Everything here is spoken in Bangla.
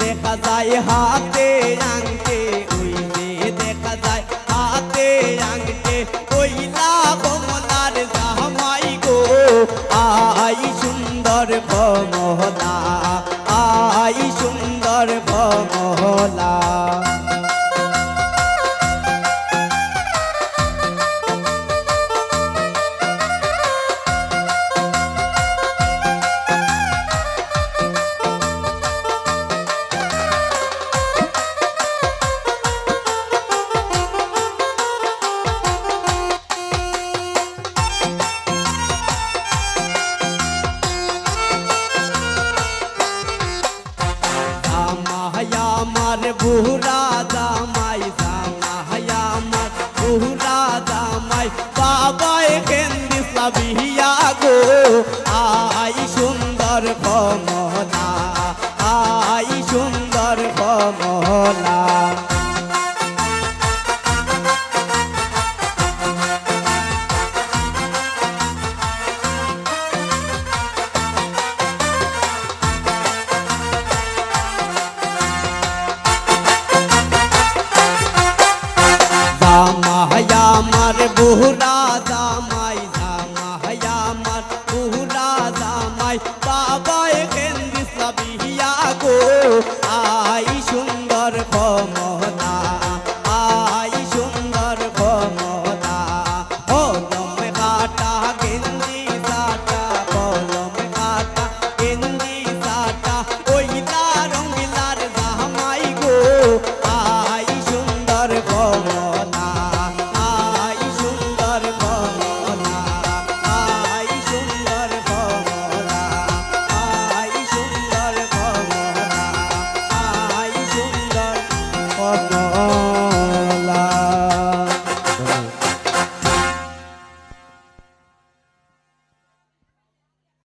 যায় হাতে আংটে ওই যে দেখা যায় হাতে আংটে কইলা কমলার জামাই গো, আই সুন্দর কমলা আমার বুড়া দামাই জামাইয়া আমার। বুড়া দামাই বাবায় কেন্দি সাবিয়া গো। far.